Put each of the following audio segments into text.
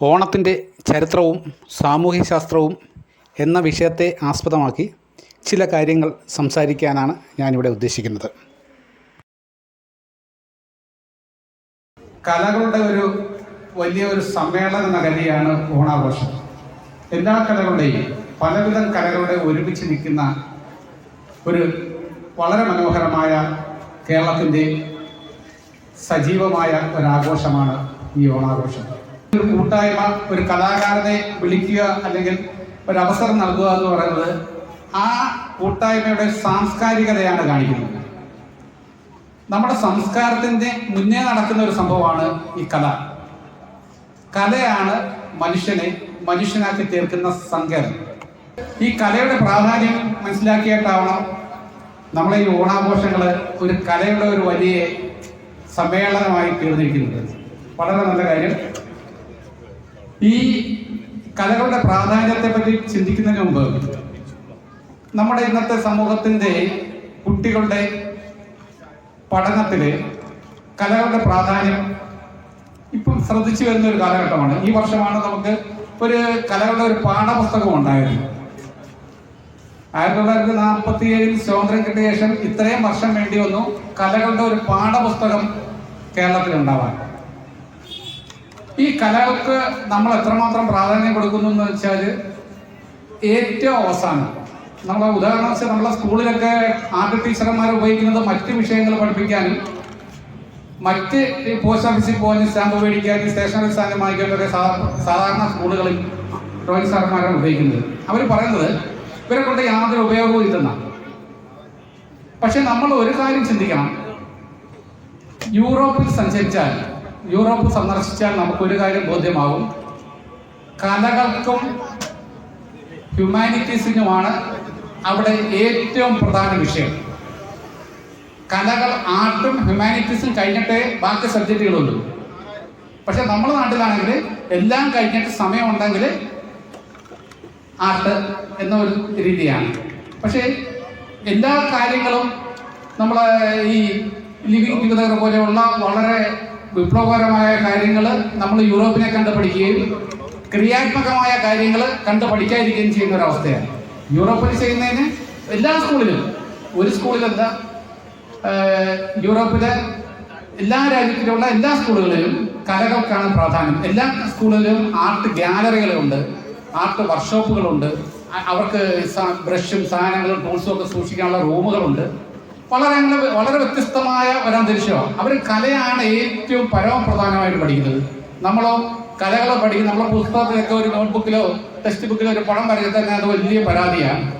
ഓണത്തിന്റെ ചരിത്രവും സാമൂഹ്യശാസ്ത്രവും എന്ന വിഷയത്തെ ആസ്പദമാക്കി ചില കാര്യങ്ങൾ സംസാരിക്കാനാണ് ഞാനിവിടെ ഉദ്ദേശിക്കുന്നത്. കലകളുടെ ഒരു വലിയ ഒരു സമ്മേളന നഗരിയാണ് ഓണാഘോഷം. എല്ലാ കലകളുടെയും പലവിധം കലകളുടെ ഒരുമിച്ച് നിൽക്കുന്ന ഒരു വളരെ മനോഹരമായ കേരളത്തിന്റെ സജീവമായ ഒരാഘോഷമാണ് ഈ ഓണാഘോഷം. ഒരു കൂട്ടായ്മ ഒരു കലാകാരനെ വിളിക്കുക അല്ലെങ്കിൽ ഒരു അവസരം നൽകുക എന്ന് പറയുന്നത് ആ കൂട്ടായ്മയുടെ സാംസ്കാരികതയാണ് കാണിക്കുന്നത്. നമ്മുടെ സംസ്കാരത്തിന്റെ മുന്നേ നടക്കുന്ന ഒരു സംഭവമാണ് ഈ കല. കലയാണ് മനുഷ്യനെ മനുഷ്യനാക്കി തീർക്കുന്ന സങ്കേതം. ഈ കലയുടെ പ്രാധാന്യം മനസ്സിലാക്കിയിട്ടാവണം നമ്മളെ ഈ ഓണാഘോഷങ്ങൾ ഒരു കലയുടെ ഒരു വലിയ സമ്മേളനമായി തീർന്നിരിക്കുന്നത്. വളരെ നല്ല കാര്യം. ഈ കലകളുടെ പ്രാധാന്യത്തെ പറ്റി ചിന്തിക്കുന്നതിന് മുമ്പ് നമ്മുടെ ഇന്നത്തെ സമൂഹത്തിന്റെ കുട്ടികളുടെ പഠനത്തിൽ കലകളുടെ പ്രാധാന്യം ഇപ്പം ശ്രദ്ധിച്ചു വരുന്ന ഒരു കാലഘട്ടമാണ്. ഈ വർഷമാണ് നമുക്ക് ഒരു കലകളുടെ ഒരു പാഠപുസ്തകം ഉണ്ടായിരുന്നു ആയിരത്തി തൊള്ളായിരത്തി നാൽപ്പത്തി ഏഴിൽ സ്വാതന്ത്ര്യം കിട്ടിയ ശേഷം ഇത്രയും വർഷം വേണ്ടി വന്നു കലകളുടെ ഒരു പാഠപുസ്തകം കേരളത്തിൽ ഉണ്ടാവാൻ ഈ കലകൾക്ക് നമ്മൾ എത്രമാത്രം പ്രാധാന്യം കൊടുക്കുന്നു എന്ന് വെച്ചാൽ ഏറ്റവും അവസാനം. നമ്മളെ ഉദാഹരണം വെച്ചാൽ നമ്മളെ സ്കൂളിലൊക്കെ ആർട്ട് ടീച്ചർമാർ ഉപയോഗിക്കുന്നത് മറ്റ് വിഷയങ്ങൾ പഠിപ്പിക്കാനും മറ്റ് പോസ്റ്റ് ഓഫീസിൽ പോകാനും സ്റ്റാമ്പ് മേടിക്കാനും സ്റ്റേഷനറി സ്ഥാനം വാങ്ങിക്കാനൊക്കെ സാധാ- സാധാരണ സ്കൂളുകളിൽ ഡ്രോയിങ് സാർമാരാണ് ഉപയോഗിക്കുന്നത്. അവർ പറയുന്നത് ഇവരെ കൊണ്ട് യാതൊരു ഉപയോഗവും ഇല്ലെന്നാണ് പക്ഷെ നമ്മൾ ഒരു കാര്യം ചിന്തിക്കണം. യൂറോപ്പിൽ സഞ്ചരിച്ചാൽ യൂറോപ്പ് സന്ദർശിച്ചാൽ നമുക്കൊരു കാര്യം ബോധ്യമാകും. കലകൾക്കും ഹ്യൂമാനിറ്റീസിനുമാണ് അവിടെ ഏറ്റവും പ്രധാന വിഷയം. കലകൾ ആർട്ടും ഹ്യൂമാനിറ്റീസും കഴിഞ്ഞിട്ടേ ബാക്കി സബ്ജക്റ്റുകളുള്ളൂ പക്ഷെ നമ്മുടെ നാട്ടിലാണെങ്കിൽ എല്ലാം കഴിഞ്ഞിട്ട് സമയമുണ്ടെങ്കിൽ ആർട്ട് എന്ന ഒരു രീതിയാണ്. പക്ഷേ എല്ലാ കാര്യങ്ങളും നമ്മളെ ഈ ലിവിങ് ടുഗദർ പോലെയുള്ള വളരെ വിപ്ലവകരമായ കാര്യങ്ങൾ നമ്മൾ യൂറോപ്പിനെ കണ്ട് പഠിക്കുകയും ക്രിയാത്മകമായ കാര്യങ്ങൾ കണ്ട് പഠിക്കാതിരിക്കുകയും ചെയ്യുന്ന ഒരവസ്ഥയാണ് യൂറോപ്പിൽ ചെയ്യുന്നതിന് എല്ലാ സ്കൂളിലും ഒരു സ്കൂളിലല്ല യൂറോപ്പിലെ എല്ലാ രാജ്യത്തിലുള്ള എല്ലാ സ്കൂളുകളിലും കലകൾക്കാണ് പ്രാധാന്യം. എല്ലാ സ്കൂളിലും ആർട്ട് ഗാലറികളുണ്ട് ആർട്ട് വർക്ക്ഷോപ്പുകളുണ്ട്. അവർക്ക് ബ്രഷും സാധനങ്ങളും ടൂൾസും ഒക്കെ സൂക്ഷിക്കാനുള്ള റൂമുകളുണ്ട്. വളരെ അങ്ങനെ വളരെ വ്യത്യസ്തമായ ഒരു അന്തരീക്ഷമാണ്. അവർ കലയാണ് ഏറ്റവും പരമപ്രധാനമായിട്ട് പഠിക്കുന്നത്. നമ്മളോ കലകളെ പഠിക്കും നമ്മളെ പുസ്തകത്തിലൊക്കെ ഒരു നോട്ട്ബുക്കിലോ ടെക്സ്റ്റ് ബുക്കിലോ ഒരു പടം വരയ്ക്കാൻ തന്നെ അത് വലിയ പരാതിയാണ്.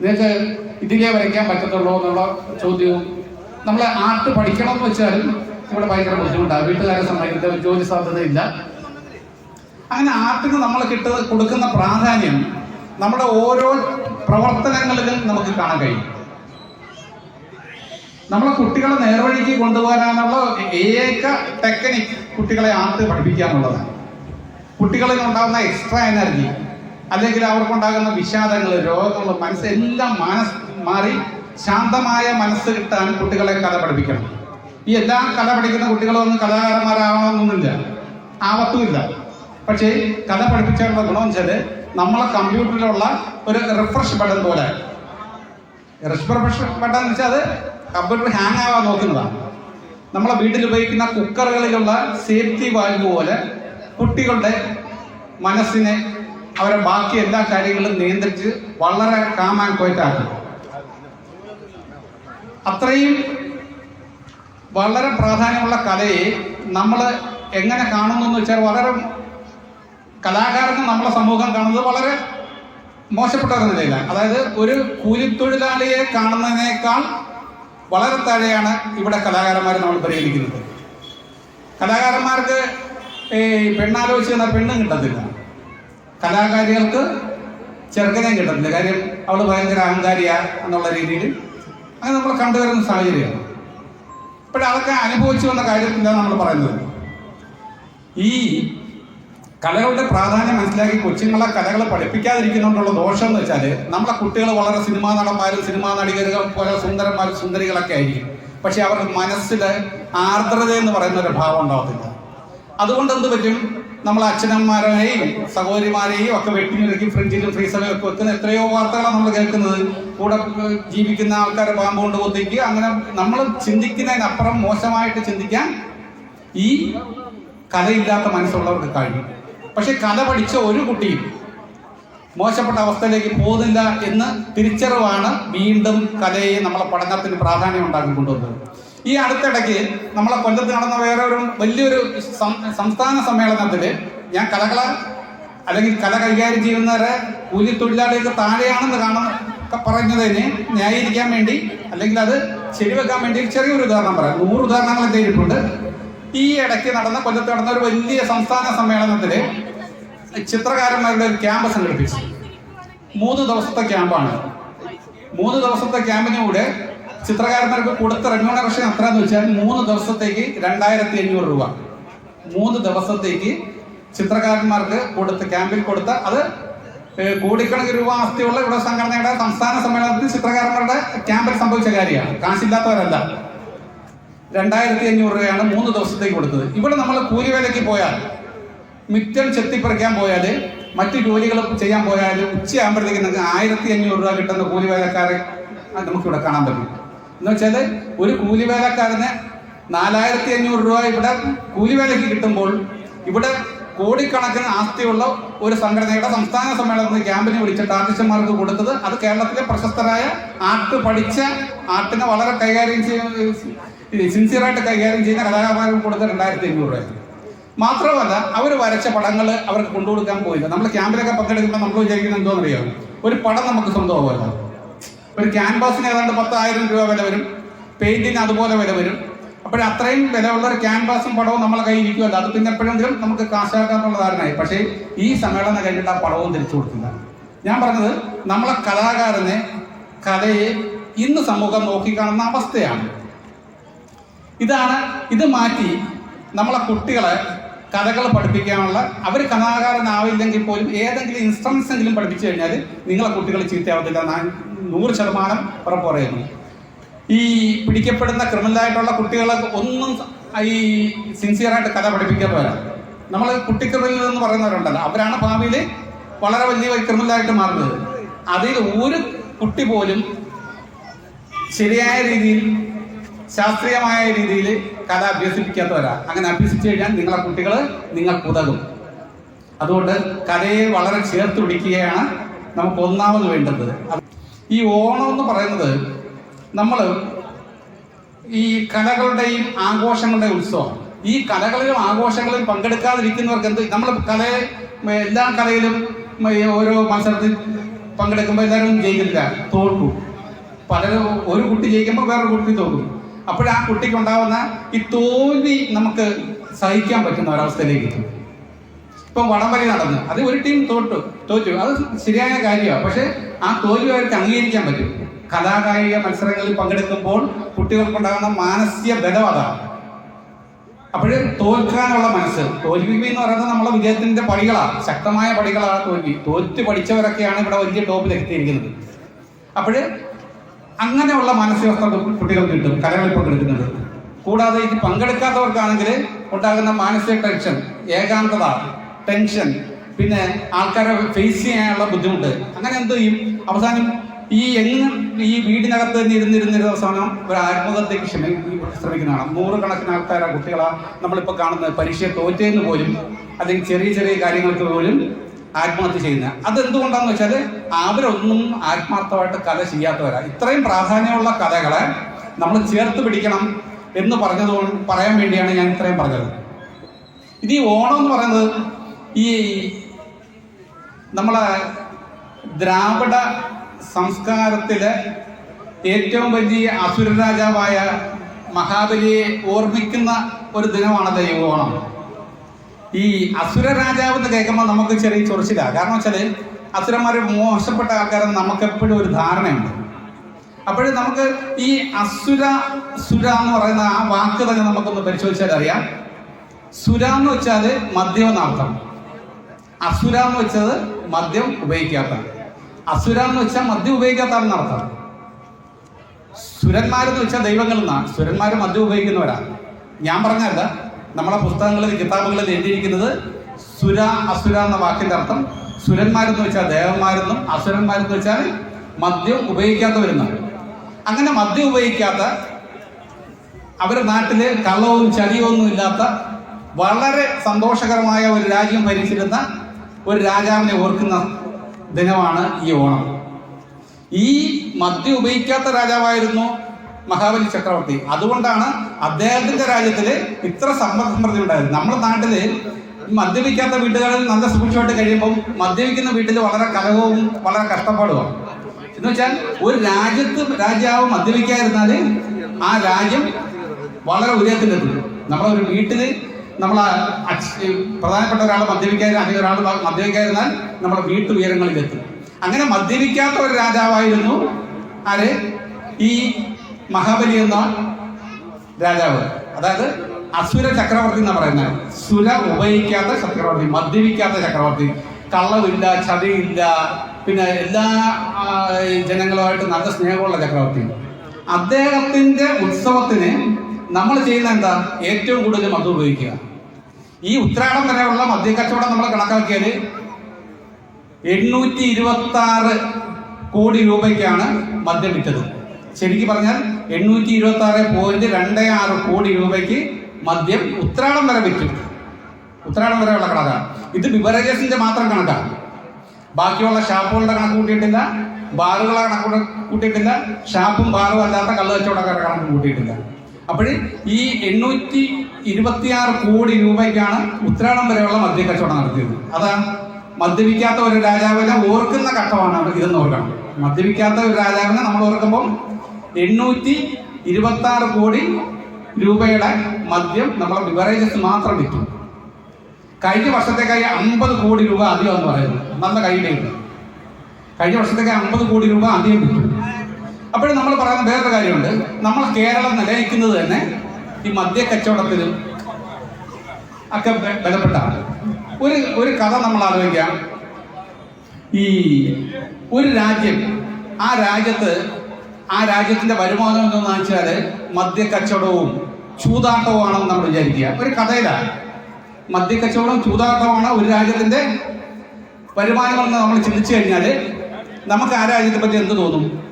നിങ്ങൾക്ക് ഇതിലേ വരയ്ക്കാൻ പറ്റത്തുള്ളൂ എന്നുള്ള ചോദ്യവും നമ്മൾ ആർട്ട് പഠിക്കണം എന്ന് വെച്ചാലും ഇവിടെ ഭയങ്കര ബുദ്ധിമുട്ടാണ്. വീട്ടുകാരെ സമ്മതിക്കുന്ന ജോലി സാധ്യതയില്ല. അങ്ങനെ ആർട്ടിന് നമ്മൾ കിട്ടുന്ന കൊടുക്കുന്ന പ്രാധാന്യം നമ്മുടെ ഓരോ പ്രവർത്തനങ്ങളിലും നമുക്ക് കാണാൻ കഴിയും. നമ്മളെ കുട്ടികളെ നേർവഴിക്ക് കൊണ്ടുപോകാനുള്ള ഏക ടെക്നിക് കുട്ടികളെ ആർട്ട് പഠിപ്പിക്കുക എന്നുള്ളതാണ് കുട്ടികളിൽ ഉണ്ടാകുന്ന എക്സ്ട്രാ എനർജി അല്ലെങ്കിൽ അവർക്കുണ്ടാകുന്ന വിഷാദങ്ങൾ രോഗങ്ങൾ മനസ്സ് എല്ലാം മനസ് മാറി ശാന്തമായ മനസ്സ് കിട്ടാൻ കുട്ടികളെ കഥ പഠിപ്പിക്കണം. ഈ എല്ലാ കഥ പഠിക്കുന്ന കുട്ടികളൊന്നും കലാകാരന്മാരാവണമെന്നൊന്നുമില്ല. ആവത്തുമില്ല. പക്ഷേ കഥ പഠിപ്പിച്ചാലുള്ള ഗുണം വെച്ചാൽ നമ്മളെ കമ്പ്യൂട്ടറിലുള്ള ഒരു റിഫ്രഷ് ബട്ടൺ പോലെ. റിഫ്രഷ് ബട്ടൺ എന്ന് വെച്ചാൽ അത് കമ്പ്യൂട്ടർ ഹാങ് ആവാൻ നോക്കുന്നതാണ്. നമ്മളെ വീട്ടിൽ ഉപയോഗിക്കുന്ന കുക്കറുകളിലുള്ള സേഫ്റ്റി വാൽവ് പോലെ കുട്ടികളുടെ മനസ്സിനെ അവരെ ബാക്കി എല്ലാ കാര്യങ്ങളും നിയന്ത്രിച്ച് വളരെ കാം ആൻഡ് ക്വയറ്റ് അത്രയും വളരെ പ്രാധാന്യമുള്ള കലയെ നമ്മൾ എങ്ങനെ കാണുന്നു എന്ന് വെച്ചാൽ വളരെ കലാകാരനെ നമ്മളെ സമൂഹം കാണുന്നത് വളരെ മോശപ്പെട്ട നിലയിലാണ്. അതായത് ഒരു കൂലിത്തൊഴിലാളിയെ കാണുന്നതിനേക്കാൾ വളരെ താഴെയാണ് ഇവിടെ കലാകാരന്മാരെ നമ്മൾ പരിഗണിക്കുന്നത്. കലാകാരന്മാർക്ക് ഈ പെണ്ണാലോചിച്ച് എന്നാൽ പെണ്ണും കിട്ടത്തില്ല. കലാകാരികൾക്ക് ചെറുക്കനെയും കിട്ടത്തില്ല. കാര്യം അവൾ ഭയങ്കര അഹങ്കാരിയ എന്നുള്ള രീതിയിൽ അങ്ങനെ നമ്മൾ കണ്ടുവരുന്ന സാഹചര്യമാണ്. ഇപ്പോഴതൊക്കെ അനുഭവിച്ചു വന്ന കാര്യത്തിലാണ് നമ്മൾ പറയുന്നത്. ഈ കലകളുടെ പ്രാധാന്യം മനസ്സിലാക്കി കൊച്ചുങ്ങളെ കലകളെ പഠിപ്പിക്കാതിരിക്കുന്നതുകൊണ്ടുള്ള ദോഷം എന്ന് വെച്ചാൽ നമ്മളെ കുട്ടികൾ വളരെ സിനിമാ നടന്മാരും സിനിമാ നടികരും പോലെ സുന്ദരന്മാരും സുന്ദരികളൊക്കെ ആയിരിക്കും. പക്ഷെ അവർക്ക് മനസ്സിൽ ആർദ്രത എന്ന് പറയുന്ന ഒരു ഭാവം ഉണ്ടാവത്തില്ല. അതുകൊണ്ട് എന്ത് പറ്റും? നമ്മൾ അച്ഛനമ്മമാരെയും സഹോദരിമാരെയും ഒക്കെ വെട്ടിനുരുക്കി ഫ്രിഡ്ജിലും ഫ്രീസറിലും ഒക്കെ വെക്കുന്ന എത്രയോ വാർത്തകളാണ് നമ്മൾ കേൾക്കുന്നത്. കൂടെ ജീവിക്കുന്ന ആൾക്കാരെ പാമ്പ് കൊണ്ട് കൊത്തിക്കുക. അങ്ങനെ നമ്മൾ ചിന്തിക്കുന്നതിനപ്പുറം മോശമായിട്ട് ചിന്തിക്കാൻ ഈ കലയില്ലാത്ത മനസ്സുള്ളവർക്ക് കഴിയും. പക്ഷെ കഥ പഠിച്ച ഒരു കുട്ടിയും മോശപ്പെട്ട അവസ്ഥയിലേക്ക് പോകുന്നില്ല എന്ന് തിരിച്ചറിവാണ് വീണ്ടും കലയെ നമ്മളെ പഠനത്തിന് പ്രാധാന്യം ഉണ്ടാക്കി കൊണ്ടുവന്നത്. ഈ അടുത്തിടയ്ക്ക് നമ്മളെ കൊല്ലത്ത് നടന്ന വേറെ ഒരു വലിയൊരു സംസ്ഥാന സമ്മേളനത്തിൽ ഞാൻ കലകള അല്ലെങ്കിൽ കല കൈകാര്യം ചെയ്യുന്നവരെ കൂലി തൊഴിലാളികൾക്ക് താഴെയാണെന്ന് കാണുന്ന പറഞ്ഞതിന് ന്യായീകരിക്കാൻ വേണ്ടി അല്ലെങ്കിൽ അത് ശരിവെക്കാൻ വേണ്ടി ചെറിയൊരു ഉദാഹരണം പറയാം. നൂറ് ഉദാഹരണങ്ങൾ എന്തെങ്കിലും ഈ ഇടയ്ക്ക് നടന്ന കൊല്ലത്ത് നടന്ന ഒരു വലിയ സംസ്ഥാന സമ്മേളനത്തിൽ ചിത്രകാരന്മാരുടെ ഒരു ക്യാമ്പ് സംഘടിപ്പിച്ചു. മൂന്ന് ദിവസത്തെ ക്യാമ്പാണ്. മൂന്ന് ദിവസത്തെ ക്യാമ്പിനൂടെ ചിത്രകാരന്മാർക്ക് കൊടുത്ത റെമ്യൂണറേഷൻ എത്രയെന്ന് വെച്ചാൽ മൂന്ന് ദിവസത്തേക്ക് രണ്ടായിരത്തി അഞ്ഞൂറ് രൂപ. മൂന്ന് ദിവസത്തേക്ക് ചിത്രകാരന്മാർക്ക് കൊടുത്ത ക്യാമ്പിൽ കൊടുത്ത അത് കോടിക്കണക്കിന് രൂപ ആസ്തിയുള്ള ഇവിടെ സംഘടനയുടെ സംസ്ഥാന സമ്മേളനത്തിൽ ചിത്രകാരന്മാരുടെ ക്യാമ്പിൽ സംഭവിച്ച കാര്യമാണ്. കാശില്ലാത്തവരല്ല. രണ്ടായിരത്തി അഞ്ഞൂറ് രൂപയാണ് മൂന്ന് ദിവസത്തേക്ക് കൊടുത്തത്. ഇവിടെ നമ്മൾ കൂലിവേലയ്ക്ക് പോയാൽ മിറ്റം ചെത്തിപ്പറിക്കാൻ പോയാൽ മറ്റു ജോലികൾ ചെയ്യാൻ പോയാൽ ഉച്ചയാകുമ്പോഴത്തേക്ക് നിങ്ങൾക്ക് ആയിരത്തി അഞ്ഞൂറ് രൂപ കിട്ടുന്ന കൂലിവേലക്കാരെ നമുക്കിവിടെ കാണാൻ പറ്റും. എന്ന് വെച്ചാൽ ഒരു കൂലിവേലക്കാരന് നാലായിരത്തി അഞ്ഞൂറ് രൂപ ഇവിടെ കൂലിവേലയ്ക്ക് കിട്ടുമ്പോൾ ഇവിടെ കോടിക്കണക്കിന് ആസ്തിയുള്ള ഒരു സംഘടനയുടെ സംസ്ഥാന സമ്മേളനത്തിൽ ക്യാമ്പിന് വിളിച്ചിട്ട് ആർട്ടിസ്റ്റന്മാർക്ക് കൊടുത്തത് അത് കേരളത്തിലെ പ്രശസ്തരായ ആർട്ട് പഠിച്ച ആർട്ടിനെ വളരെ കൈകാര്യം സിൻസിയറായിട്ട് കൈകാര്യം ചെയ്യുന്ന കലാകാരന്മാർക്ക് കൊടുത്ത രണ്ടായിരത്തി അഞ്ഞൂറ് രൂപ. മാത്രമല്ല അവർ വരച്ച പടങ്ങൾ അവർക്ക് കൊണ്ടുകൊടുക്കാൻ പോയില്ല. നമ്മൾ ക്യാമ്പിലൊക്കെ പങ്കെടുക്കുമ്പോൾ നമ്മൾ വിചാരിക്കുന്നത് എന്തോന്നറിയോ? ഒരു പടം നമുക്ക് സ്വന്തമാവുമല്ലോ. ഒരു ക്യാൻവാസിന് ഏതാണ്ട് പത്തായിരം രൂപ വില വരും. പെയിന്റിന് അതുപോലെ വില വരും. അപ്പോൾ അത്രയും വിലയുള്ള ഒരു ക്യാൻവാസും പടവും നമ്മളെ കയ്യിൽ ഇരിക്കുമല്ലോ. അത് പിന്നെ എപ്പോഴെങ്കിലും നമുക്ക് കാശാക്കാന്നുള്ള ധാരണയായി. പക്ഷേ ഈ സമ്മേളനം കഴിഞ്ഞിട്ട് ആ പടവും തിരിച്ചു കൊടുക്കില്ല ഞാൻ പറഞ്ഞത് നമ്മളെ കലാകാരനെ കലയെ ഇന്ന് സമൂഹം നോക്കിക്കാണുന്ന അവസ്ഥയാണ്. ഇതാണ് ഇത് മാറ്റി നമ്മളെ കുട്ടികളെ കഥകൾ പഠിപ്പിക്കാനുള്ള അവർ കഥാകാരനാവില്ലെങ്കിൽ പോലും ഏതെങ്കിലും ഇൻസ്ട്രുമെന്റ്സ് എങ്കിലും പഠിപ്പിച്ചു കഴിഞ്ഞാൽ നിങ്ങളെ കുട്ടികൾ ചീത്തയാവത്തില്ല നൂറ് ശതമാനം ഉറപ്പ് പറയുന്നു ഈ പിടിക്കപ്പെടുന്ന ക്രിമിനലായിട്ടുള്ള കുട്ടികളെ ഒന്നും ഈ സിൻസിയറായിട്ട് കഥ പഠിപ്പിക്കാത്തവരാണ് നമ്മൾ കുട്ടിക്രിമിനൽ എന്ന് പറയുന്നവരുണ്ടല്ലോ അവരാണ് ഭാവിയിൽ വളരെ വലിയ ക്രിമിനലായിട്ട് മാറുന്നത്. അതിൽ ഒരു കുട്ടി പോലും ശരിയായ രീതിയിൽ ശാസ്ത്രീയമായ രീതിയിൽ കഥ അഭ്യസിപ്പിക്കാത്തവരാ. അങ്ങനെ അഭ്യസിച്ചു കഴിഞ്ഞാൽ നിങ്ങളെ കുട്ടികൾ നിങ്ങൾ ഉതകും. അതുകൊണ്ട് കലയെ വളരെ ചേർത്ത് പിടിക്കുകയാണ് നമുക്ക് ഒന്നാമത് വേണ്ടത്. ഈ ഓണം എന്ന് പറയുന്നത് നമ്മൾ ഈ കലകളുടെയും ആഘോഷങ്ങളുടെയും ഉത്സവം. ഈ കലകളിലും ആഘോഷങ്ങളിലും പങ്കെടുക്കാതിരിക്കുന്നവർക്ക് എന്ത് നമ്മൾ കലയെ എല്ലാ കലയിലും ഓരോ മത്സരത്തിൽ പങ്കെടുക്കുമ്പോൾ എല്ലാവരും ജയിക്കില്ല തോൽക്കും. പലരും ഒരു കുട്ടി ജയിക്കുമ്പോൾ വേറൊരു കുട്ടി തോക്കും അപ്പോൾ ആ കുട്ടിക്ക് ഉണ്ടാവുന്ന ഈ തോൽവി നമുക്ക് സഹിക്കാൻ പറ്റുന്ന ഒരവസ്ഥയിലേക്ക് എത്തും. ഇപ്പം വടംവലി നടന്നു. അത് ഒരു ടീം തോറ്റു. തോറ്റു. അത് ശരിയായ കാര്യമാണ്. പക്ഷെ ആ തോൽവി അവർക്ക് അംഗീകരിക്കാൻ പറ്റും. കലാകായിക മത്സരങ്ങളിൽ പങ്കെടുക്കുമ്പോൾ കുട്ടികൾക്കുണ്ടാകുന്ന മാനസിക ബലം അതാണ്. അപ്പോഴേ തോൽക്കാനുള്ള മനസ്സ്. തോൽവി എന്ന് പറയുന്നത് നമ്മളെ വിജയത്തിന്റെ പടികളാണ്. ശക്തമായ പടികളാണ് തോൽവി. തോറ്റ് പഠിച്ചവരൊക്കെയാണ് ഇവിടെ വലിയ ടോപ്പിൽ എത്തിയിരിക്കുന്നത്. അപ്പോഴ് അങ്ങനെയുള്ള മാനസികാവസ്ഥ കുട്ടികൾക്ക് കിട്ടും കലകളിൽ പങ്കെടുക്കുന്നത്. കൂടാതെ ഇത് പങ്കെടുക്കാത്തവർക്കാണെങ്കിൽ ഉണ്ടാകുന്ന മാനസിക ടെൻഷൻ ഏകാന്തത ടെൻഷൻ പിന്നെ ആൾക്കാരെ ഫേസ് ചെയ്യാനുള്ള ബുദ്ധിമുട്ട്. അങ്ങനെ എന്ത് ചെയ്യും? അവസാനം ഈ എങ്ങും ഈ വീടിനകത്ത് തന്നെ ഇരുന്നിരുന്നിരുന്ന അവസാനം ഒരു ആത്മഹത്യക്ക് ശ്രമിക്കുന്നതാണ്. നൂറുകണക്കിന് ആൾക്കാരാണ് കുട്ടികളാണ് നമ്മളിപ്പോൾ കാണുന്നത്. പരീക്ഷയെ തോറ്റേന്ന് പോലും അല്ലെങ്കിൽ ചെറിയ ചെറിയ കാര്യങ്ങൾക്ക് പോലും ആത്മഹത്യ ചെയ്യുന്നത്. അതെന്തുകൊണ്ടാന്ന് വെച്ചാൽ അവരൊന്നും ആത്മാർത്ഥമായിട്ട് കഥ ചെയ്യാത്തവരാ. ഇത്രയും പ്രാധാന്യമുള്ള കഥകളെ നമ്മൾ ചേർത്ത് പിടിക്കണം എന്ന് പറഞ്ഞത് പറയാൻ വേണ്ടിയാണ് ഞാൻ ഇത്രയും പറഞ്ഞത്. ഇത് ഈ ഓണം എന്ന് പറയുന്നത് ഈ നമ്മളെ ദ്രാവിഡ സംസ്കാരത്തിലെ ഏറ്റവും വലിയ അസുര രാജാവായ മഹാബലിയെ ഓർമ്മിക്കുന്ന ഒരു ദിനമാണത് ഈ ഓണം. ഈ അസുര രാജാവ് എന്ന് കേൾക്കുമ്പോൾ നമുക്ക് ചെറിയ ചൊറിച്ചിലാണ് കാരണം വെച്ചാൽ അസുരന്മാർ മോശപ്പെട്ട ആൾക്കാരെന്ന് നമുക്ക് എപ്പോഴും ഒരു ധാരണയുണ്ട്. അപ്പോഴും നമുക്ക് ഈ അസുര സുര എന്ന് പറയുന്ന ആ വാക്ക് തന്നെ നമുക്കൊന്ന് പരിശോധിച്ചാൽ അറിയാം. സുര എന്ന് വെച്ചാൽ മദ്യം എന്നർത്ഥം അസുര എന്ന് വെച്ചത് മദ്യം ഉപയോഗിക്കാത്ത. അസുര എന്ന് വെച്ചാൽ മദ്യം ഉപയോഗിക്കാത്ത എന്നർത്ഥം സുരന്മാരെന്ന് വെച്ചാൽ ദൈവങ്ങൾ എന്നാണ് സുരന്മാർ മദ്യം ഉപയോഗിക്കുന്നവരാണ് ഞാൻ പറഞ്ഞല്ല നമ്മളെ പുസ്തകങ്ങളിൽ കിതാബുകളിൽ എഴുതിയിരിക്കുന്നത് സുര അസുര എന്ന വാക്കിന്റെ അർത്ഥം. സുരന്മാരെന്ന് വെച്ചാൽ ദേവന്മാരെന്നും അസുരന്മാരെന്ന് വെച്ചാൽ മദ്യം ഉപയോഗിക്കാത്തവരെന്നാണ് അങ്ങനെ മദ്യം ഉപയോഗിക്കാത്ത അവരുടെ നാട്ടിൽ കള്ളവും ചതിയോ ഒന്നും ഇല്ലാത്ത വളരെ സന്തോഷകരമായ ഒരു രാജ്യം ഭരിച്ചിരുന്ന ഒരു രാജാവിനെ ഓർക്കുന്ന ദിനമാണ് ഈ ഓണം. ഈ മദ്യം ഉപയോഗിക്കാത്ത രാജാവായിരുന്നു മഹാബലി ചക്രവർത്തി. അതുകൊണ്ടാണ് അദ്ദേഹത്തിന്റെ രാജ്യത്തിൽ ഇത്ര സമ്പദ് സമൃദ്ധി ഉണ്ടായത്. നമ്മുടെ നാട്ടിൽ ഈ മദ്യപിക്കാത്ത വീട്ടുകളിൽ നല്ല സുഭിക്ഷമായിട്ട് കഴിയുമ്പോൾ മദ്യപിക്കുന്ന വീട്ടിൽ വളരെ കലഹവും വളരെ കഷ്ടപ്പാടുമാണ്. എന്ന് വെച്ചാൽ ഒരു രാജ്യത്ത് രാജാവ് മദ്യപിക്കാതിരുന്നാൽ ആ രാജ്യം വളരെ ഉയരത്തിലെത്തും. നമ്മളെ ഒരു വീട്ടിൽ നമ്മൾ പ്രധാനപ്പെട്ട ഒരാൾ മദ്യപിക്കാതിരുന്ന അല്ലെങ്കിൽ ഒരാൾ മദ്യപിക്കാതിരുന്നാൽ നമ്മളെ വീട്ടുയരങ്ങളിലെത്തും അങ്ങനെ മദ്യപിക്കാത്ത ഒരു രാജാവായിരുന്നു ആര്? ഈ മഹാബലി എന്ന രാജാവ്. അതായത് അസുര ചക്രവർത്തി എന്ന് പറയുന്നത്. സുര ഉപയോഗിക്കാത്ത ചക്രവർത്തി മദ്യപിക്കാത്ത ചക്രവർത്തി. കള്ളമില്ല ചതിയില്ല പിന്നെ എല്ലാ ജനങ്ങളുമായിട്ട് നല്ല സ്നേഹമുള്ള ചക്രവർത്തി. അദ്ദേഹത്തിന്റെ ഉത്സവത്തിന് നമ്മൾ ചെയ്യുന്ന എന്താ? ഏറ്റവും കൂടുതൽ മദ്യം ഉപയോഗിക്കുക. ഈ ഉത്രാടം വരെയുള്ള മദ്യക്കച്ചവടം നമ്മൾ കണക്കാക്കിയാൽ എണ്ണൂറ്റി ഇരുപത്തി ആറ് കോടി രൂപയ്ക്കാണ് മദ്യം വിറ്റത്. ശരിക്കും പറഞ്ഞാൽ എണ്ണൂറ്റി ഇരുപത്തി ആറ് പോയിന്റ് രണ്ട് ആറ് കോടി രൂപയ്ക്ക് മദ്യം ഉത്രാടം വരെ വിറ്റു. ഉത്രാടം വരെയുള്ള കണക്കാണ് ഇത് ബിവറേജസിന്റെ മാത്രം കണക്കാണ്. ബാക്കിയുള്ള ഷാപ്പുകളുടെ കണക്ക് കൂട്ടിയിട്ടില്ല. ബാറുകളെ കണക്ക് കൂടെ- കൂട്ടിയിട്ടില്ല. ഷാപ്പും ബാറും അല്ലാത്ത കള്ള് കച്ചവടക്കാരുടെ കണക്ക് കൂട്ടിയിട്ടില്ല. അപ്പോൾ ഈ എണ്ണൂറ്റി ഇരുപത്തിയാറ് കോടി രൂപയ്ക്കാണ് ഉത്രാടം വരെയുള്ള മദ്യ കച്ചവടം നടത്തിയത്. അതാണ്. മദ്യപിക്കാത്ത ഒരു രാജാവിനെ ഓർക്കുന്ന ഘട്ടമാണ് ഇതെന്ന് ഓർക്കണം. മദ്യപിക്കാത്ത ഒരു രാജാവിനെ നമ്മൾ ഓർക്കുമ്പോൾ എണ്ണൂറ്റി ഇരുപത്തി ആറ് കോടി രൂപയുടെ മദ്യം നമ്മളെ ബിവറേജസ് മാത്രം വിറ്റു. കഴിഞ്ഞ വർഷത്തേക്കായി അമ്പത് കോടി രൂപ അധികം എന്ന് പറയുന്നത് നല്ല കയ്യിലേക്ക് കഴിഞ്ഞ വർഷത്തേക്ക് അമ്പത് കോടി രൂപ അധികം വിറ്റു. അപ്പോഴും നമ്മൾ പറയുന്ന വേറൊരു കാര്യമുണ്ട്. നമ്മൾ കേരളം നിലനിൽക്കുന്നത് തന്നെ ഈ മദ്യ കച്ചവടത്തിലും ഒക്കെ ബലപ്പെട്ടാണ്. ഒരു ഒരു കഥ നമ്മൾ ആലോചിക്കാം. ഈ ഒരു രാജ്യം ആ രാജ്യത്ത് ആ രാജ്യത്തിന്റെ വരുമാനം എന്തെന്ന് വെച്ചാൽ മദ്യക്കച്ചവടവും ചൂതാട്ടവുമാണെന്ന് നമ്മൾ വിചാരിക്കുക. ഒരു കഥയിലാണ് മദ്യക്കച്ചവടം ചൂതാട്ടമാണ് ഒരു രാജ്യത്തിന്റെ വരുമാനമെന്ന് നമ്മൾ ചിന്തിച്ചു കഴിഞ്ഞാൽ നമുക്ക് ആ രാജ്യത്തെ പറ്റി എന്ത് തോന്നും?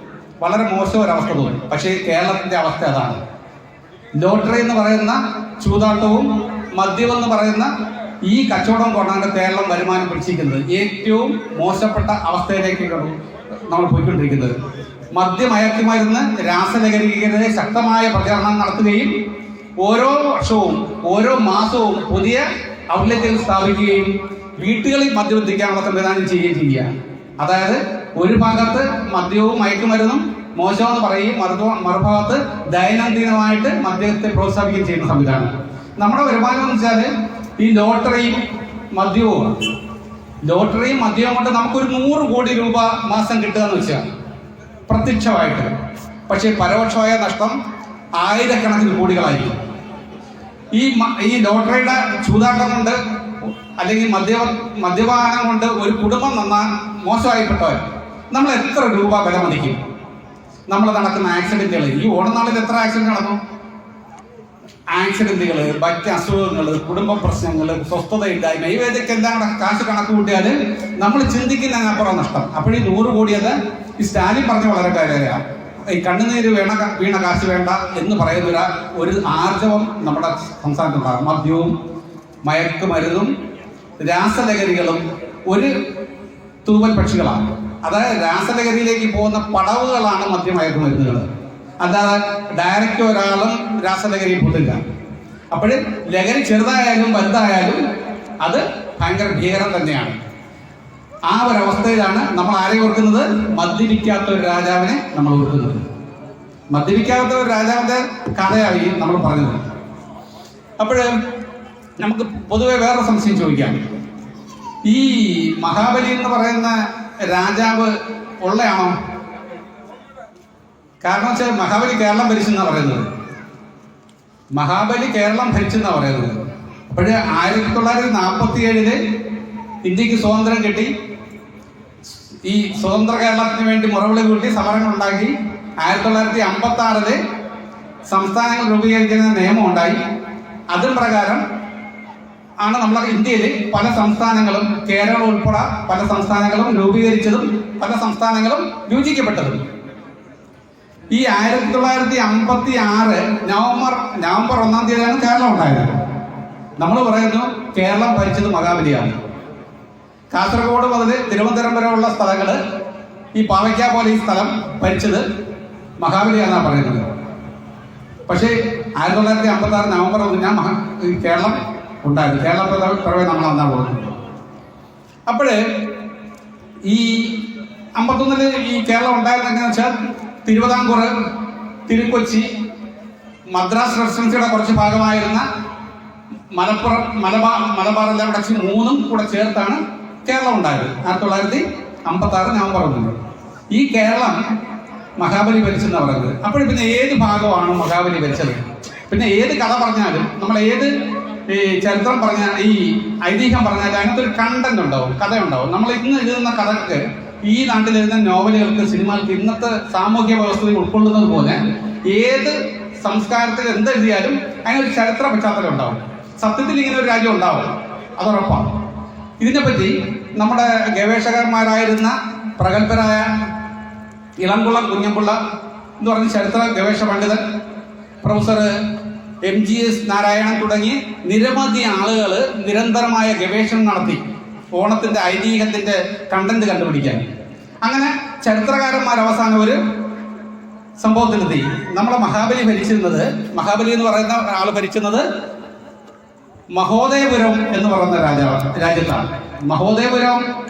വളരെ മോശം ഒരവസ്ഥ തോന്നും. പക്ഷേ കേരളത്തിന്റെ അവസ്ഥ അതാണ്. ലോട്ടറി എന്ന് പറയുന്ന ചൂതാട്ടവും മദ്യം എന്ന് പറയുന്ന ഈ കച്ചവടം കൊണ്ടാണ് കേരളം വരുമാനം പിടിച്ചിരിക്കുന്നത് ഏറ്റവും മോശപ്പെട്ട അവസ്ഥയിലേക്ക് നമ്മൾ പോയിക്കൊണ്ടിരിക്കുന്നത്. മദ്യമയക്കുമരുന്ന് രാസലഹരിക്കെതിരെ ശക്തമായ പ്രചാരണം നടത്തുകയും ഓരോ വർഷവും ഓരോ മാസവും പുതിയ ഔട്ട്ലെറ്റുകൾ സ്ഥാപിക്കുകയും വീട്ടുകളിൽ മദ്യമെത്തിക്കാനുള്ള സംവിധാനം ചെയ്യുകയും ചെയ്യുക അതായത് ഒരു ഭാഗത്ത് മദ്യവും മയക്കുമരുന്നും മോശമെന്ന് പറയും മറുഭ മറുഭാഗത്ത് ദൈനംദിനമായിട്ട് മദ്യത്തെ പ്രോത്സാഹിപ്പിക്കുകയും ചെയ്യുന്ന സംവിധാനം. നമ്മുടെ വരുമാനം എന്ന് വെച്ചാൽ ഈ ലോട്ടറിയും മദ്യവും ലോട്ടറിയും മദ്യവും കൊണ്ട് നമുക്കൊരു നൂറ് കോടി രൂപ മാസം കിട്ടുക എന്ന് വെച്ചാൽ പ്രത്യക്ഷമായിട്ട്. പക്ഷേ പരോക്ഷമായ നഷ്ടം ആയിരക്കണക്കിന് കോടികളായിരിക്കും. ഈ ഈ ലോട്ടറിയുടെ ചൂതാട്ടം കൊണ്ട് അല്ലെങ്കിൽ മദ്യ മദ്യപാനം കൊണ്ട് ഒരു കുടുംബം നന്നാ മോശമായിപ്പെട്ടവർ നമ്മൾ എത്ര രൂപ വില മതിക്കും നമ്മൾ നടക്കുന്ന ആക്സിഡന്റുകൾ ഈ ഓണനാളിൽ എത്ര ആക്സിഡന്റ് നടന്നു? ആക്സിഡന്റുകൾ മറ്റ് അസുഖങ്ങൾ കുടുംബ പ്രശ്നങ്ങൾ സ്വസ്ഥതയില്ലായ്മ ഇവയൊക്കെ എന്താണ് കാശ് കണക്ക് കൂട്ടിയാൽ നമ്മൾ ചിന്തിക്കുന്നതിനപ്പുറം നഷ്ടം. അപ്പോൾ ഈ നൂറ് കോടിയത് ഈ സ്റ്റാലിൻ പറഞ്ഞ വളരെ കാര്യമാണ് ഈ കണ്ണുനീര് വേണ വീണ കാശ് വേണ്ട എന്ന് പറയുന്ന ഒരു ആർജവം നമ്മുടെ സംസ്ഥാനത്തുണ്ടാകും. മദ്യവും മയക്കുമരുന്നും രാസലഹരികളും ഒരു തൂവൽ പക്ഷികളാണ്. അതായത് രാസലഹരിയിലേക്ക് പോകുന്ന പടവുകളാണ് മദ്യമയക്കുമരുന്നുകൾ അല്ലാതെ ഡയറക്റ്റ് ഒരാളും രാസലഹരി പൊട്ടില്ല അപ്പോൾ ലഹരി ചെറുതായാലും വലുതായാലും അത് ഭയങ്കര ഭീകരം തന്നെയാണ്. ആ ഒരു അവസ്ഥയിലാണ് നമ്മൾ ആരെ ഓർക്കുന്നത്? മദ്യപിക്കാത്ത ഒരു രാജാവിനെ നമ്മൾ ഓർക്കുന്നത്. മദ്യപിക്കാത്ത ഒരു രാജാവിന്റെ കഥയായി നമ്മൾ പറഞ്ഞത്. അപ്പോൾ നമുക്ക് പൊതുവെ വേറെ സംശയം ചോദിക്കാം. ഈ മഹാബലി എന്ന് പറയുന്ന രാജാവ് ഉള്ളയാണോ? കാരണം വെച്ചാൽ മഹാബലി കേരളം ഭരിച്ചെന്നാണ് പറയുന്നത്. മഹാബലി കേരളം ഭരിച്ചെന്നാണ് പറയുന്നത്. അപ്പോഴേ ആയിരത്തി തൊള്ളായിരത്തി നാൽപ്പത്തി ഏഴിൽ ഇന്ത്യയ്ക്ക് സ്വാതന്ത്ര്യം കിട്ടി. ഈ സ്വതന്ത്ര കേരളത്തിന് വേണ്ടി മുറവിളി കൂട്ടി സമരങ്ങൾ ഉണ്ടാക്കി ആയിരത്തി തൊള്ളായിരത്തി അമ്പത്തി ആറിൽ സംസ്ഥാനങ്ങൾ രൂപീകരിക്കുന്ന നിയമം ഉണ്ടായി. അതും പ്രകാരം ആണ് നമ്മളെ ഇന്ത്യയിൽ പല സംസ്ഥാനങ്ങളും കേരളം ഉൾപ്പെടെ പല സംസ്ഥാനങ്ങളും രൂപീകരിച്ചതും പല സംസ്ഥാനങ്ങളും യോജിക്കപ്പെട്ടതും. ഈ ആയിരത്തി തൊള്ളായിരത്തി അമ്പത്തി ആറ് നവംബർ നവംബർ ഒന്നാം തീയതിയാണ് കേരളം ഉണ്ടായത്. നമ്മൾ പറയുന്നു കേരളം ഭരിച്ചത് മഹാബലിയാണ്. കാസർഗോഡ് മുതൽ തിരുവനന്തപുരം വരെയുള്ള സ്ഥലങ്ങൾ ഈ പാവയ്ക്ക പോലെ ഈ സ്ഥലം ഭരിച്ചത് മഹാബലിയാണെന്നാണ് പറയുന്നത്. പക്ഷേ ആയിരത്തി തൊള്ളായിരത്തി അമ്പത്തി ആറ് നവംബർ ഒന്നിന് മഹാ കേരളം ഉണ്ടായിരുന്നു കേരള പിറ- പിറവെ നമ്മൾ അന്നാണ് പോകുന്നത് അപ്പോൾ ഈ അമ്പത്തൊന്നിൽ ഈ കേരളം ഉണ്ടായിരുന്ന എങ്ങനെയാ വെച്ചാൽ തിരുവിതാംകൂർ തിരുക്കൊച്ചി മദ്രാസ് റെസിഡൻസിയുടെ കുറച്ച് ഭാഗമായിരുന്ന മലപ്പുറം മലബാർ മലബാറെല്ലാം കൂടെ കുറച്ച് മൂന്നും കൂടെ ചേർത്താണ് കേരളം ഉണ്ടായത്. ആയിരത്തി തൊള്ളായിരത്തി അമ്പത്തി ആറ് നവംബർ ഒന്നിന്. ഈ കേരളം മഹാബലി ഭരിച്ചെന്ന് പറയുന്നത്. അപ്പോൾ പിന്നെ ഏത് ഭാഗമാണ് മഹാബലി ഭരിച്ചത്? പിന്നെ ഏത് കഥ പറഞ്ഞാലും നമ്മൾ ഏത് ഈ ചരിത്രം പറഞ്ഞാൽ ഈ ഐതിഹ്യം പറഞ്ഞാൽ അതിനകത്ത് ഒരു കണ്ടന്റ് ഉണ്ടാവും കഥയുണ്ടാവും. നമ്മൾ ഇന്ന് എഴുതുന്ന കഥക്ക് ഈ നാട്ടിൽ എഴുതുന്ന നോവലുകൾക്ക് സിനിമകൾക്ക് ഇന്നത്തെ സാമൂഹ്യ വ്യവസ്ഥയിൽ ഉൾക്കൊള്ളുന്നത് പോലെ ഏത് സംസ്കാരത്തിൽ എന്തെഴുതിയാലും ഒരു ചരിത്ര പശ്ചാത്തലം ഉണ്ടാവും. സത്യത്തിൽ ഇങ്ങനെ ഒരു രാജ്യം ഉണ്ടാവും. അതുറപ്പാണ് ഇതിനെപ്പറ്റി നമ്മുടെ ഗവേഷകന്മാരായിരുന്ന പ്രഗത്ഭരായ ഇളംകുളം കുഞ്ഞമ്പുള്ള എന്ന് പറഞ്ഞ ചരിത്ര ഗവേഷക പണ്ഡിതൻ professor M G S Narayanan തുടങ്ങി നിരവധി ആളുകൾ നിരന്തരമായ ഗവേഷണം നടത്തി. ഓണത്തിന്റെ ഐതിഹ്യത്തിന്റെ കണ്ടന്റ് കണ്ടുപിടിക്കാൻ. അങ്ങനെ ചരിത്രകാരന്മാർ അവസാനം ഒരു സംഭവത്തിലെത്തി നമ്മളെ മഹാബലി ഭരിച്ചിരുന്നത് മഹാബലി എന്ന് പറയുന്ന ആൾ ഭരിച്ചിരുന്നത് മഹോദയപുരം എന്ന് പറയുന്ന രാജാവ് രാജ്യത്താണ്. മഹോദയപുരം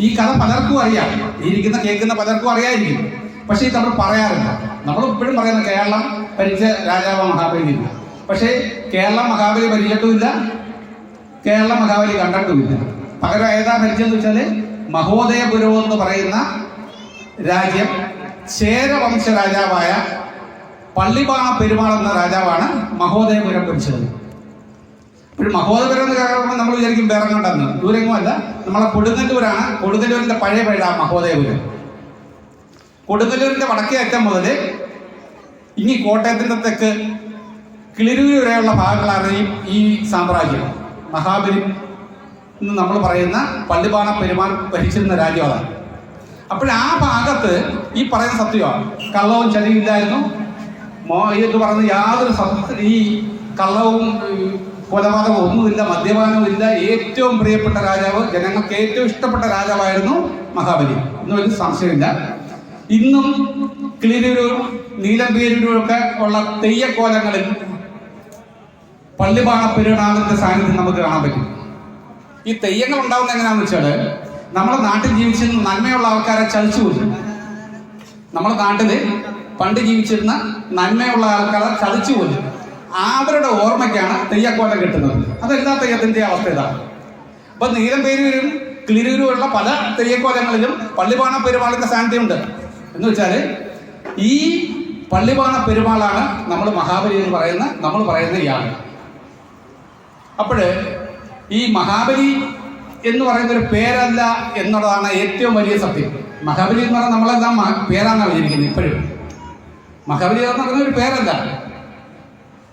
ഈ കഥ പലർക്കും അറിയാം. ഇരിക്കുന്ന കേൾക്കുന്ന പലർക്കും അറിയായിരിക്കും. പക്ഷേ ഇത് നമ്മൾ പറയാറില്ല. നമ്മൾ ഇപ്പോഴും പറയുന്ന കേരളം ഭരിച്ച രാജാവ് മഹാബലി പക്ഷേ കേരളം മഹാബലി ഭരിച്ചിട്ടുമില്ല. കേരളം മഹാബലി കണ്ടിട്ടുമില്ല. പകരം ഏതാ ഭരിച്ചതെന്ന് വെച്ചാൽ മഹോദയപുരം എന്ന് പറയുന്ന രാജ്യം ചേരവംശ രാജാവായ പള്ളിപാണ പെരുമാൾ എന്ന രാജാവാണ് മഹോദയപുരം ഭരിച്ചത്. ഒരു മഹോദയപുരം എന്ന് കേൾക്കുമ്പോൾ നമ്മൾ വിചാരിക്കും വേറെ കണ്ടെന്ന് ദൂരങ്ങും അല്ല. നമ്മളെ കൊടുങ്ങല്ലൂരാണ്. കൊടുങ്ങല്ലൂരിന്റെ പഴയ പേരാ മഹോദയപുരം. കൊടുങ്ങല്ലൂരിന്റെ വടക്കേ അറ്റം മുതൽ ഇനി കോട്ടയത്തിന്റെ തെക്ക് കിളിരൂർ വരെയുള്ള ഭാഗങ്ങളാണ് ഈ സാമ്രാജ്യം. മഹാബലി എന്ന് നമ്മൾ പറയുന്ന പള്ളിപാണ പെരുമാൻ ഭരിച്ചിരുന്ന രാജ്യം അതാണ്. ആ ഭാഗത്ത് ഈ പറയുന്ന സത്യമാണ് കള്ളവും ചതിയില്ലായിരുന്നു മോ എന്ന് പറയുന്ന യാതൊരു സത്യ ഈ കള്ളവും കൊലപാതകവും ഒന്നുമില്ല മദ്യപാനവും ഇല്ല. ഏറ്റവും പ്രിയപ്പെട്ട രാജാവ് ജനങ്ങൾക്ക് ഏറ്റവും ഇഷ്ടപ്പെട്ട രാജാവായിരുന്നു മഹാബലി. ഒന്നും ഒരു സംശയമില്ല. ഇന്നും കിളിരൂരും നീലംപേരൂരും ഒക്കെ ഉള്ള തെയ്യക്കോലങ്ങളിൽ പള്ളിപാണ പെരുണാളിന്റെ സാന്നിധ്യം നമുക്ക് കാണാൻ പറ്റും. ഈ തെയ്യങ്ങൾ ഉണ്ടാവുന്ന എങ്ങനെയാണെന്ന് വെച്ചാൽ നമ്മുടെ നാട്ടിൽ ജീവിച്ചിരുന്ന നന്മയുള്ള ആൾക്കാരെ ചതിച്ചു കൊല്ലും നമ്മുടെ നാട്ടിൽ പണ്ട് ജീവിച്ചിരുന്ന നന്മയുള്ള ആൾക്കാരെ ചതിച്ചു കൊല്ലും അവരുടെ ഓർമ്മയ്ക്കാണ് തെയ്യക്കോലം കിട്ടുന്നത്. അതെല്ലാ തെയ്യത്തിന്റെ അവസ്ഥ ഇതാണ് അപ്പൊ നീലംപേരൂരും കിളിരൂരുമുള്ള പല തെയ്യക്കോലങ്ങളിലും പള്ളിപാണ പെരുമാളിന്റെ സാന്നിധ്യമുണ്ട് എന്ന് വെച്ചാൽ ഈ പള്ളിപാണ പെരുമാളാണ് നമ്മൾ മഹാബലി എന്ന് പറയുന്ന നമ്മൾ പറയുന്ന ഇയാൾ അപ്പോഴ് ഈ മഹാബലി എന്ന് പറയുന്ന ഒരു പേരല്ല എന്നുള്ളതാണ് ഏറ്റവും വലിയ സത്യം. മഹാബലി എന്ന് പറഞ്ഞാൽ നമ്മളെല്ലാം പേരാണ് വിചാരിക്കുന്നത് ഇപ്പോഴും. മഹാബലി എന്ന് പറയുന്ന ഒരു പേരല്ല.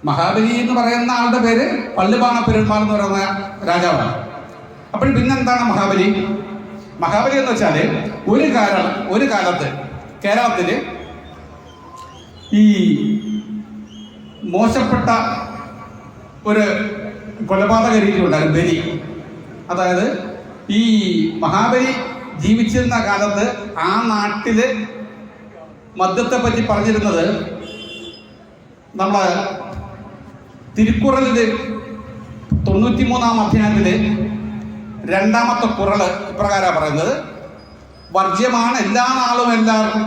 മഹാബലി എന്ന് പറയുന്ന ആളുടെ പേര് പള്ളിബാണ പെരുമാൾ എന്ന് പറയുന്ന രാജാവാണ്. അപ്പോൾ പിന്നെന്താണ് മഹാബലി? മഹാബലി എന്ന് വെച്ചാൽ ഒരു കാലം ഒരു കാലത്ത് കേരളത്തിൽ ഈ മോശപ്പെട്ട ഒരു കൊലപാതക രീതി ഉണ്ടായിരുന്നു ബലി. അതായത് ഈ മഹാബലി ജീവിച്ചിരുന്ന കാലത്ത് ആ നാട്ടിൽ മദ്യത്തെ പറ്റി പറഞ്ഞിരുന്നത് നമ്മളെ തിരുക്കുറലിൽ തൊണ്ണൂറ്റി മൂന്നാം അധ്യായത്തിൽ രണ്ടാമത്തെ കുറൾ ഇപ്രകാരം പറയുന്നത്. വർജ്യമാണ് എല്ലാ നാളും എല്ലാവർക്കും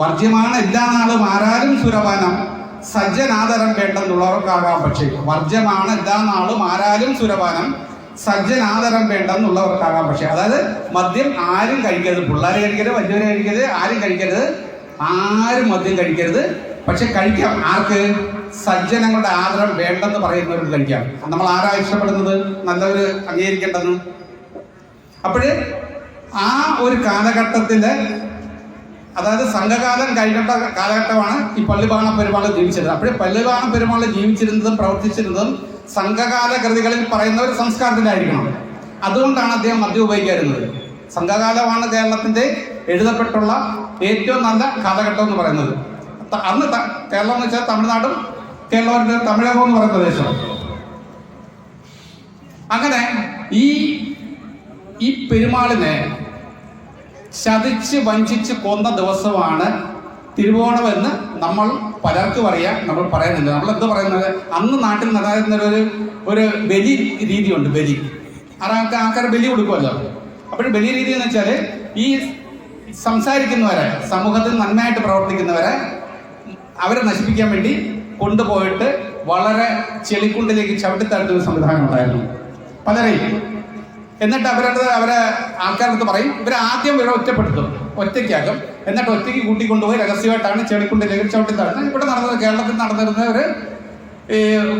വർജ്യമാണ് എല്ലാ നാളും ആരാലും സുരപാനം. സജ്ജനാദരം വേണ്ടെന്നുള്ളവർക്കാകാം പക്ഷേ. വർജ്യമാണ് എല്ലാ നാളും ആരാലും സുരപാനം. സജ്ജനാദരം വേണ്ടെന്നുള്ളവർക്കാകാം പക്ഷേ. അതായത് മദ്യം ആരും കഴിക്കരുത്. പിള്ളേർ കഴിക്കരുത് വലിയവർ കഴിക്കരുത് ആരും കഴിക്കരുത് ആരും മദ്യം കഴിക്കരുത്. പക്ഷെ കഴിക്കാം. ആർക്ക്? സജ്ജനങ്ങളുടെ ആദരം വേണ്ടെന്ന് പറയുന്നവർക്ക് കഴിക്കാം. നമ്മൾ ആരാ ഇഷ്ടപ്പെടുന്നത്? നല്ലവർ അംഗീകരിക്കേണ്ടെന്ന്. അപ്പോഴ് ആ ഒരു കാലഘട്ടത്തിൽ അതായത് സംഘകാലം കഴിഞ്ഞ കാലഘട്ടമാണ് ഈ പള്ളിബാണ പെരുമാൾ ജീവിച്ചിരുന്നത്. അപ്പോഴേ പള്ളിബാണ പെരുമാൾ ജീവിച്ചിരുന്നതും പ്രവർത്തിച്ചിരുന്നതും സംഘകാല കൃതികളിൽ പറയുന്ന ഒരു സംസ്കാരത്തിലായിരിക്കണം. അതുകൊണ്ടാണ് അദ്ദേഹം മദ്യം ഉപയോഗിക്കാറുന്നത് സംഘകാലമാണ് കേരളത്തിന്റെ എഴുതപ്പെട്ടുള്ള ഏറ്റവും നല്ല കാലഘട്ടം എന്ന് പറയുന്നത്. അന്ന് കേരളം എന്ന് വെച്ചാൽ തമിഴ്നാടും കേരളത്തിന്റെ തമിഴകം എന്ന് പറയുന്ന പ്രദേശം. അങ്ങനെ ഈ ഈ പെരുമാളിനെ ചതിച്ച് വഞ്ചിച്ച് കൊന്ന ദിവസമാണ് തിരുവോണമെന്ന് നമ്മൾ പലർക്കും അറിയാം. നമ്മൾ പറയുന്നുണ്ട്. നമ്മൾ എന്ത് പറയുന്നത്? അന്ന് നാട്ടിൽ നടക്കുന്ന ഒരു ഒരു ബലി രീതിയുണ്ട് ബലി. ആൾക്ക് ആൾക്കാർ ബലി കൊടുക്കുമല്ലോ. അപ്പോൾ ബലി രീതി എന്ന് വെച്ചാൽ ഈ സംസാരിക്കുന്നവരെ സമൂഹത്തിൽ നന്നായിട്ട് പ്രവർത്തിക്കുന്നവരെ അവരെ നശിപ്പിക്കാൻ വേണ്ടി കൊണ്ടുപോയിട്ട് വളരെ ചെളിക്കുണ്ടിലേക്ക് ചവിട്ടിത്താഴ്ത്തുന്ന സംവിധാനം ഉണ്ടായിരുന്നു. പലരെയും. എന്നിട്ട് അവരുടെ അവരെ ആൾക്കാരടുത്ത് പറയും. ഇവരെ ആദ്യം ഇവരെ ഒറ്റപ്പെടുത്തും. ഒറ്റയ്ക്കാക്കും. എന്നിട്ട് ഒറ്റയ്ക്ക് കൂട്ടിക്കൊണ്ടുപോയി രഹസ്യമായിട്ടാണ് ചെളിക്കുണ്ടിലേക്ക് നടന്നത് ഇവിടെ നടന്നത് കേരളത്തിൽ നടന്നിരുന്ന ഒരു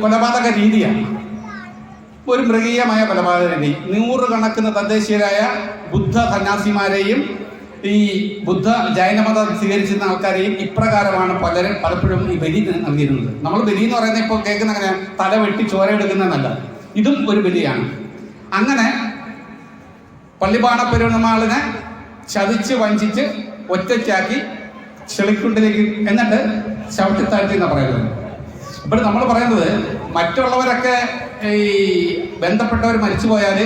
കൊലപാതക രീതിയാണ്. ഒരു മൃഗീയമായ കൊലപാതക രീതി. നൂറുകണക്കിന് തദ്ദേശീയരായ ബുദ്ധ സന്യാസിമാരെയും ഈ ബുദ്ധ ജൈനമതം സ്വീകരിച്ചിരുന്ന ആൾക്കാരെയും ഇപ്രകാരമാണ് പലരും പലപ്പോഴും ഈ ബലി നൽകിയിരുന്നത്. നമ്മൾ ബലി എന്ന് പറയുന്നത് ഇപ്പോൾ കേൾക്കുന്ന അങ്ങനെ തല വെട്ടി ചോര എടുക്കുന്നതെന്നല്ല ഇതും ഒരു ബലിയാണ്. അങ്ങനെ പള്ളിപ്പാണ പെരുമാളിനെ ചതിച്ച് വഞ്ചിച്ച് ഒറ്റയ്ക്കാക്കി ചെളിക്കുണ്ടിലേക്ക് എന്നിട്ട് ചവിട്ടിത്താഴ്ത്തി എന്നാണ് പറയുന്നത്. അപ്പോൾ നമ്മൾ പറയുന്നത് മറ്റുള്ളവരൊക്കെ ഈ ബന്ധപ്പെട്ടവർ മരിച്ചു പോയാൽ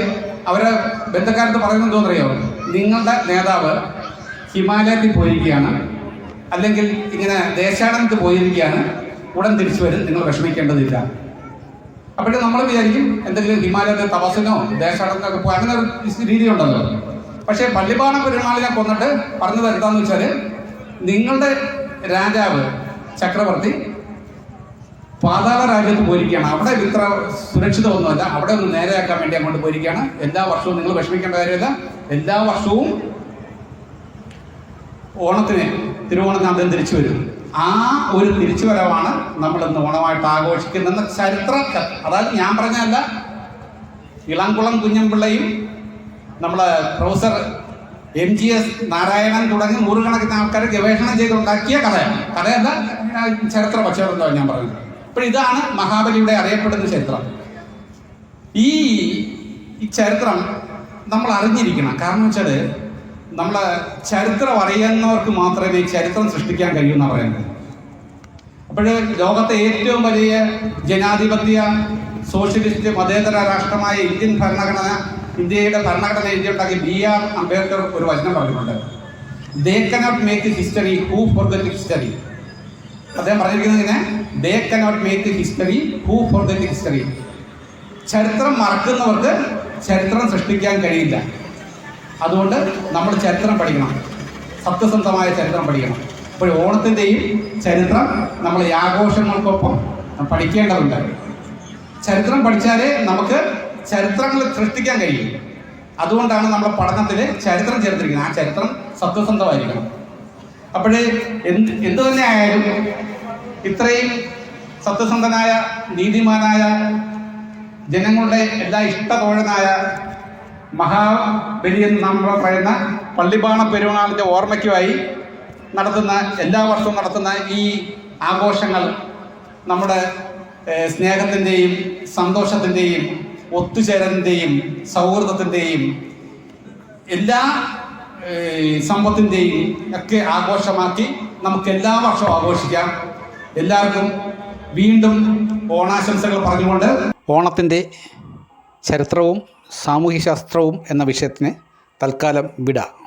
അവരെ ബന്ധക്കാരത്ത് പറയുന്നത് എന്തോന്നറിയോ നിങ്ങളുടെ നേതാവ് ഹിമാലയത്തിൽ പോയിരിക്കുകയാണ്. അല്ലെങ്കിൽ ഇങ്ങനെ ദേശാടനത്തിൽ പോയിരിക്കുകയാണ്. ഉടൻ തിരിച്ചു വരും. നിങ്ങൾ വിഷമിക്കേണ്ടതില്ല. അപ്പോഴും നമ്മൾ വിചാരിക്കും എന്തെങ്കിലും ഹിമാലയത്തിൽ തപസ്സിനോ ദേശാടനത്തിനൊക്കെ പോകും അങ്ങനെ ഒരു രീതി ഉണ്ടല്ലോ പക്ഷേ പള്ളിപ്പാണ പെരുമാളിനെ കൊന്നിട്ട് പറഞ്ഞു തരുത്താന്ന് വെച്ചാൽ നിങ്ങളുടെ രാജാവ് ചക്രവർത്തി പാതാള രാജ്യത്ത് പോയിരിക്കുകയാണ്. അവിടെ ഇത്ര സുരക്ഷിതമൊന്നുമല്ല. അവിടെ ഒന്ന് നേരെയാക്കാൻ വേണ്ടി അങ്ങോട്ട് പോയിരിക്കുകയാണ്. എല്ലാ വർഷവും നിങ്ങൾ വിഷമിക്കേണ്ട കാര്യമില്ല. എല്ലാ വർഷവും ഓണത്തിന് തിരുവോണത്തിന് അദ്ദേഹം തിരിച്ചു വരും. ആ ഒരു തിരിച്ചുവരവാണ് നമ്മൾ ഇന്ന് ഓണമായിട്ട് ആഘോഷിക്കുന്ന ചരിത്ര അതായത് ഞാൻ പറഞ്ഞല്ല ഇളംകുളം കുഞ്ഞമ്പിള്ളയും നമ്മൾ professor M G S Narayanan തുടങ്ങി നൂറുകണക്കിന് ആൾക്കാർ ഗവേഷണം ചെയ്തുണ്ടാക്കിയ കഥയാണ്. കഥയല്ല ചരിത്ര പക്ഷേ ഞാൻ പറഞ്ഞത് അപ്പോൾ ഇതാണ് മഹാബലിയുടെ അറിയപ്പെടുന്ന ചരിത്രം. ഈ ചരിത്രം നമ്മൾ അറിഞ്ഞിരിക്കണം. കാരണം വെച്ചാൽ നമ്മളെ ചരിത്രം അറിയുന്നവർക്ക് മാത്രമേ ചരിത്രം സൃഷ്ടിക്കാൻ കഴിയൂ എന്ന് പറയുന്നത്. അപ്പോൾ ലോകത്തെ ഏറ്റവും വലിയ ജനാധിപത്യ സോഷ്യലിസ്റ്റ് മതേതര രാഷ്ട്രമായ ഇന്ത്യൻ ഭരണഘടന ഇന്ത്യയുടെ ഭരണഘടന ഇന്ത്യ ഉണ്ടാക്കി ബി ആർ അംബേദ്കർ ഒരു വചനം പറഞ്ഞിട്ടുണ്ട്. They make history who forget history അദ്ദേഹം പറഞ്ഞിരിക്കുന്നത് ഇങ്ങനെ they cannot make history who forget history ചരിത്രം മറക്കുന്നവർക്ക് ചരിത്രം സൃഷ്ടിക്കാൻ കഴിയില്ല. അതുകൊണ്ട് നമ്മൾ ചരിത്രം പഠിക്കണം. സത്യസന്ധമായ ചരിത്രം പഠിക്കണം. അപ്പോൾ ഓണത്തിന്റെയും ചരിത്രം നമ്മൾ ഈ ആഘോഷങ്ങൾക്കൊപ്പം പഠിക്കേണ്ടതുണ്ട്. ചരിത്രം പഠിച്ചാലേ നമുക്ക് ചരിത്രങ്ങൾ സൃഷ്ടിക്കാൻ കഴിയും. അതുകൊണ്ടാണ് നമ്മുടെ പഠനത്തിൽ ചരിത്രം ചേർത്തിരിക്കുന്നത്. ആ ചരിത്രം സത്യസന്ധമായിരിക്കണം. അപ്പോഴേ എന്ത് എന്തു തന്നെ ആയാലും ഇത്രയും സത്യസന്ധനായ നീതിമാനായ ജനങ്ങളുടെ എല്ലാ ഇഷ്ടതോഴനായ മഹാബലി എന്ന് നമ്മൾ പറയുന്ന പള്ളിപാണ പെരുമാളിന്റെ ഓർമ്മയ്ക്കുമായി നടത്തുന്ന എല്ലാ വർഷവും നടത്തുന്ന ഈ ആഘോഷങ്ങൾ നമ്മുടെ സ്നേഹത്തിന്റെയും സന്തോഷത്തിന്റെയും ഒത്തുചേരലിന്റെയും സൗഹൃദത്തിന്റെയും എല്ലാ സമ്പത്തിന്റെയും ഒക്കെ ആഘോഷമാക്കി നമുക്ക് എല്ലാ വർഷവും ആഘോഷിക്കാം. എല്ലാവർക്കും വീണ്ടും ഓണാശംസകൾ പറഞ്ഞുകൊണ്ട് ഓണത്തിന്റെ ചരിത്രവും സാമൂഹ്യശാസ്ത്രവും എന്ന വിഷയത്തിന് തൽക്കാലം വിടാം.